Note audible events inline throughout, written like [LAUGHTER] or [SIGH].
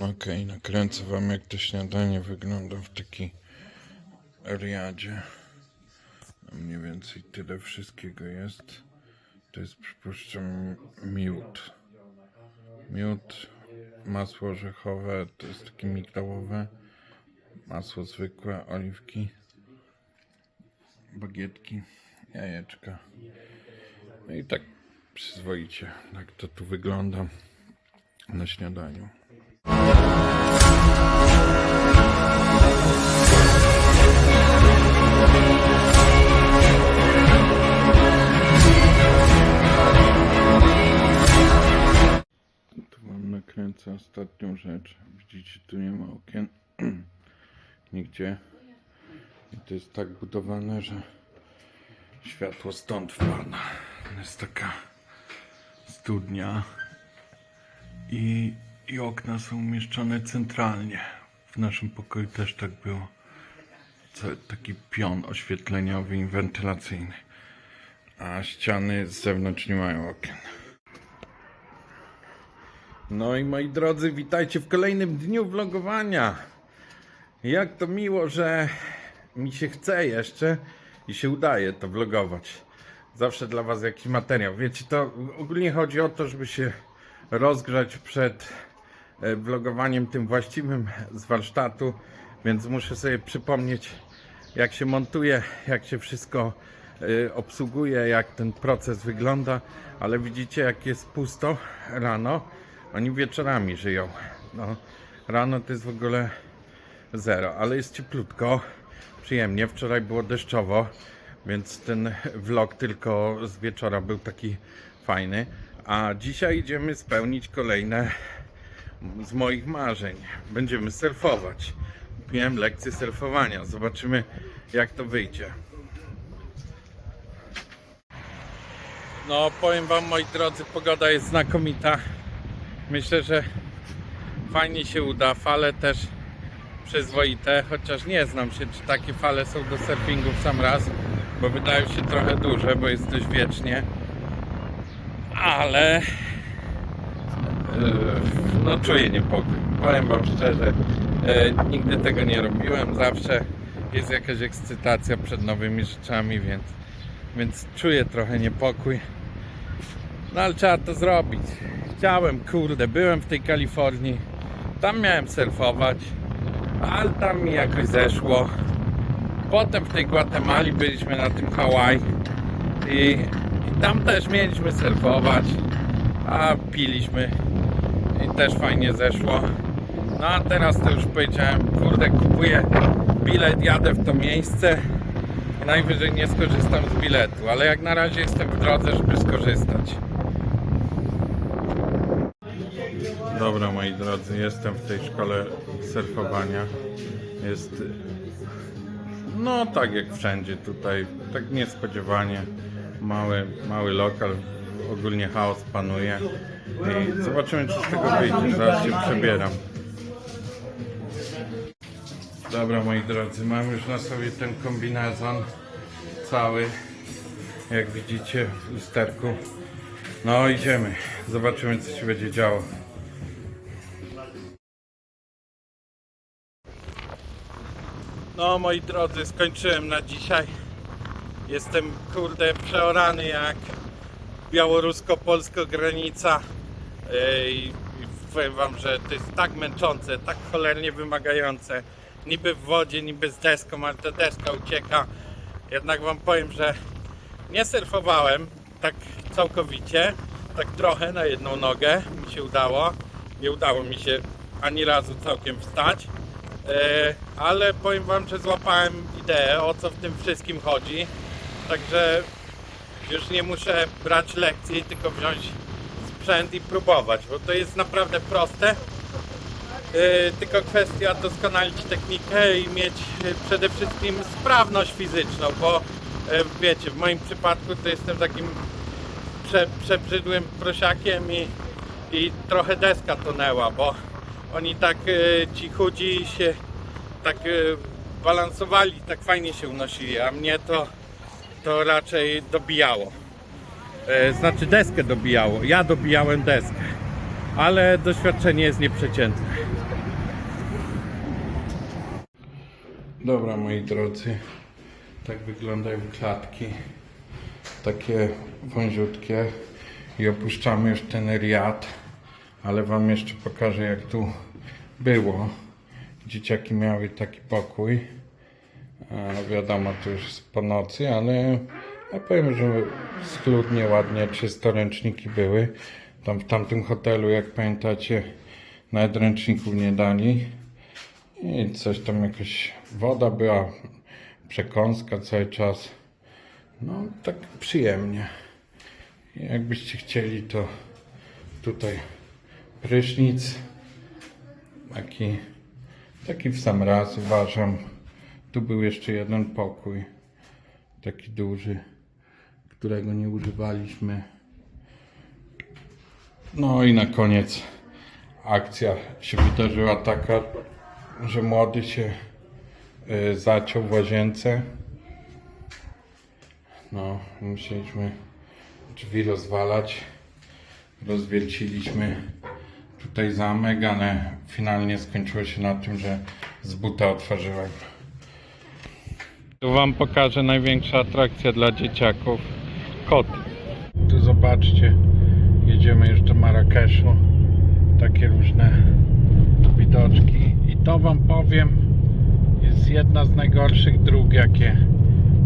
Okej, nakręcę wam jak to śniadanie wygląda w takiej riadzie. Mniej więcej tyle wszystkiego jest. To jest przypuszczam miód. Miód, masło orzechowe, to jest takie migdałowe. Masło zwykłe, oliwki, bagietki, jajeczka. No i tak przyzwoicie, tak to tu wygląda na śniadaniu. Nakręcę ostatnią rzecz. Widzicie, tu nie ma okien. [CLEARS THROAT] Nigdzie. I to jest tak budowane, że światło stąd wpada. Jest taka studnia i, i okna są umieszczone centralnie. W naszym pokoju też tak było. Taki pion oświetleniowy i wentylacyjny. A ściany z zewnątrz nie mają okien. No i moi drodzy, witajcie w kolejnym dniu vlogowania. Jak to miło, że mi się chce jeszcze i się udaje to vlogować. Zawsze dla Was jakiś materiał. Wiecie, to ogólnie chodzi o to, żeby się rozgrzać przed vlogowaniem tym właściwym z warsztatu, więc muszę sobie przypomnieć, jak się montuje, jak się wszystko e, obsługuje, jak ten proces wygląda, ale widzicie, jak jest pusto rano, oni wieczorami żyją. No, rano to jest w ogóle zero, ale jest cieplutko, przyjemnie. Wczoraj było deszczowo, więc ten vlog tylko z wieczora był taki fajny. A dzisiaj idziemy spełnić kolejne z moich marzeń. Będziemy surfować. Kupiłem lekcję surfowania. Zobaczymy, jak to wyjdzie. No, powiem Wam, moi drodzy, pogoda jest znakomita. Myślę, że fajnie się uda. Fale też przyzwoite, chociaż nie znam się, czy takie fale są do surfingu w sam raz, bo wydają się trochę duże, bo jest dość wiecznie. Ale no czuję niepokój. Powiem Wam szczerze, e, nigdy tego nie robiłem. Zawsze jest jakaś ekscytacja przed nowymi rzeczami, więc, więc czuję trochę niepokój. No ale trzeba to zrobić. Chciałem, kurde, byłem w tej Kalifornii. Tam miałem surfować, ale tam mi jakoś zeszło. Potem w tej Gwatemali byliśmy na tym Hawaii i, i tam też mieliśmy surfować, a piliśmy i też fajnie zeszło. No a teraz to już powiedziałem, kurde, kupuję bilet, jadę w to miejsce. Najwyżej nie skorzystam z biletu, ale jak na razie jestem w drodze, żeby skorzystać. Dobra moi drodzy, jestem w tej szkole surfowania. Jest no tak jak wszędzie tutaj, tak niespodziewanie. Mały, mały lokal, ogólnie chaos panuje. I zobaczymy czy z tego wyjdzie. Zaraz się przebieram. Dobra moi drodzy, mam już na sobie ten kombinezon cały. Jak widzicie w lusterku. No idziemy. Zobaczymy co się będzie działo. No moi drodzy, skończyłem na dzisiaj. Jestem kurde przeorany jak białorusko-polska granica. I i powiem wam, że to jest tak męczące, tak cholernie wymagające. Niby w wodzie, niby z deską, ale ta deska ucieka. Jednak wam powiem, że nie surfowałem tak całkowicie, tak trochę na jedną nogę mi się udało. Nie udało mi się ani razu całkiem wstać. E, ale powiem wam, że złapałem ideę o co w tym wszystkim chodzi. Także już nie muszę brać lekcji, tylko wziąć sprzęt i próbować, bo to jest naprawdę proste. E, tylko kwestia doskonalić technikę i mieć e, przede wszystkim sprawność fizyczną, bo e, wiecie, w moim przypadku to jestem takim prze, przebrzydłym prosiakiem i, i trochę deska tonęła, bo oni tak ci chudzi się tak balansowali, tak fajnie się unosili, a mnie to, to raczej dobijało. E, znaczy deskę dobijało. Ja dobijałem deskę. Ale doświadczenie jest nieprzeciętne. Dobra moi drodzy. Tak wyglądają klatki. Takie wąziutkie. I opuszczamy już ten riad. Ale wam jeszcze pokażę jak tu było. Dzieciaki miały taki pokój. Wiadomo, to już jest po nocy, ale ja powiem, że schludnie, ładnie, czysto ręczniki były. Tam w tamtym hotelu, jak pamiętacie, nawet ręczników nie dali. I coś tam jakaś woda była, przekąska cały czas. No, tak przyjemnie. Jakbyście chcieli, to tutaj prysznic. Taki, taki w sam raz uważam. Tu był jeszcze jeden pokój, taki duży, którego nie używaliśmy. No i na koniec akcja się wydarzyła taka, że młody się y, zaciął w łazience. No, musieliśmy drzwi rozwalać. Rozwierciliśmy tutaj zamek, ale finalnie skończyło się na tym, że z buta otworzyłem. Tu Wam pokażę największa atrakcja dla dzieciaków. Kot. Tu zobaczcie, jedziemy już do Marrakeszu. Takie różne widoczki. I to Wam powiem, jest jedna z najgorszych dróg, jakie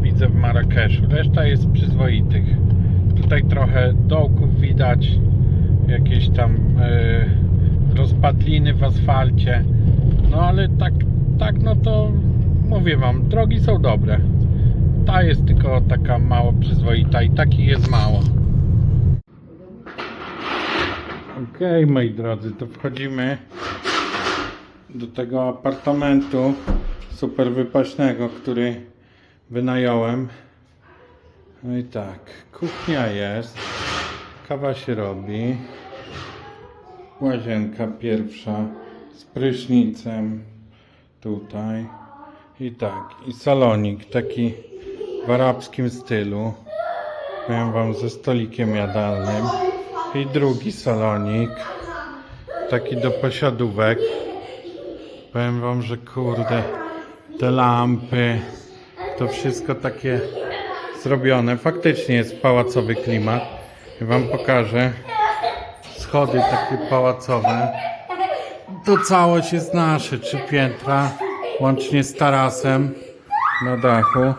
widzę w Marrakeszu. Reszta jest przyzwoitych. Tutaj trochę dołków widać, jakieś tam e, rozpadliny w asfalcie. No ale tak, tak no to mówię wam, drogi są dobre. Ta jest tylko taka mało przyzwoita i takich jest mało. Okej, moi drodzy, to wchodzimy do tego apartamentu super wypaśnego, który wynająłem. No i tak, kuchnia jest, kawa się robi, łazienka pierwsza z prysznicem tutaj i tak, i salonik taki w arabskim stylu, powiem wam ze stolikiem jadalnym i drugi salonik taki do posiadówek powiem wam, że kurde te lampy to wszystko takie zrobione. Faktycznie jest pałacowy klimat. I wam pokażę. Schody takie pałacowe. To całość jest nasze, trzy piętra, łącznie z tarasem na dachu.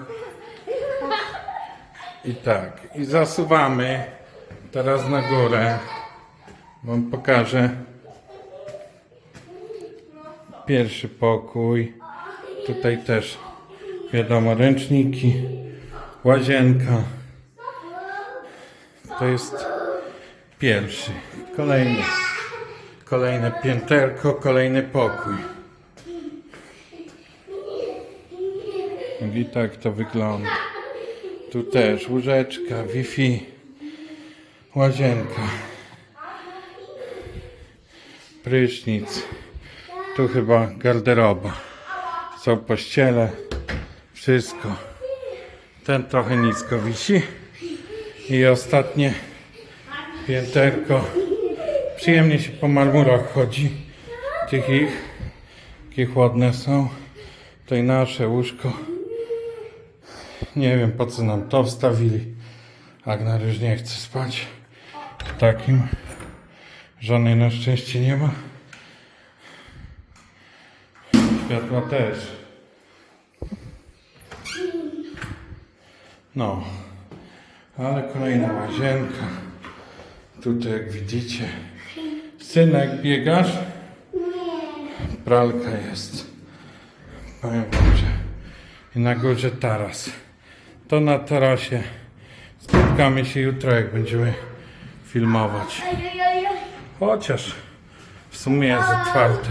I tak, i zasuwamy teraz na górę. Wam pokażę pierwszy pokój. Tutaj też wiadomo ręczniki, łazienka. To jest pierwszy. Kolejny. Kolejne pięterko, kolejny pokój. I tak to wygląda. Tu też łóżeczka, Wi-Fi, łazienka, prysznic. Tu chyba garderoba. Są pościele, wszystko. Ten trochę nisko wisi. I ostatnie pięterko. Przyjemnie się po marmurach chodzi. Tych ich. Jakie chłodne są. Tutaj nasze łóżko. Nie wiem po co nam to wstawili. Agnar już nie chce spać. Takim. Żony na szczęście nie ma. Światła też. No. Ale kolejna łazienka. Tutaj jak widzicie. Synek, biegasz? Pralka jest. Powiem wam, że i na górze taras. To na tarasie. Spotkamy się jutro, jak będziemy filmować. Chociaż w sumie jest otwarte.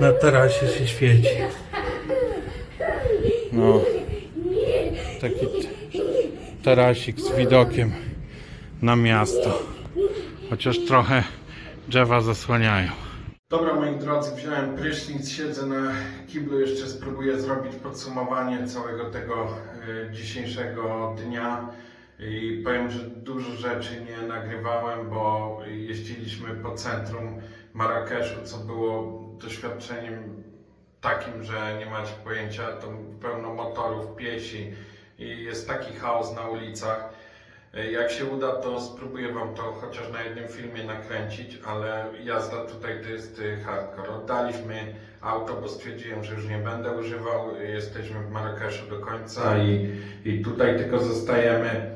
Na tarasie się świeci. No. Taki tarasik z widokiem na miasto. Chociaż trochę drzewa zasłaniają. Dobra moi drodzy, wziąłem prysznic, siedzę na kiblu, jeszcze spróbuję zrobić podsumowanie całego tego e, dzisiejszego dnia. I powiem, że dużo rzeczy nie nagrywałem, bo jeździliśmy po centrum Marrakeszu, co było doświadczeniem takim, że nie macie pojęcia, to pełno motorów, piesi i jest taki chaos na ulicach. E, Jak się uda, to spróbuję Wam to chociaż na jednym filmie nakręcić, ale jazda tutaj to jest y, hardcore. Oddaliśmy auto, bo stwierdziłem, że już nie będę używał. Jesteśmy w Marrakeszu do końca i, i tutaj tylko zostajemy.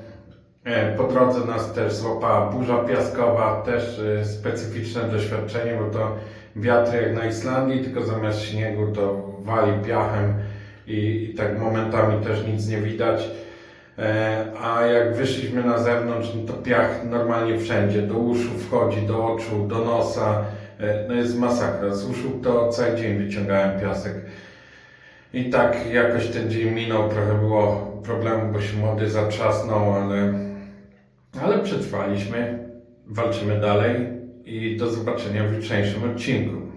E, Po drodze nas też złapała burza piaskowa, też specyficzne doświadczenie, bo to wiatr jak na Islandii, tylko zamiast śniegu to wali piachem i, i tak momentami też nic nie widać. E, A jak wyszliśmy na zewnątrz, no to piach normalnie wszędzie, do uszu wchodzi, do oczu, do nosa. E, No jest masakra. Z uszu to cały dzień wyciągałem piasek. I tak jakoś ten dzień minął, trochę było problemu, bo się młody zatrzasnął, ale, ale przetrwaliśmy, walczymy dalej i do zobaczenia w jutrzejszym odcinku.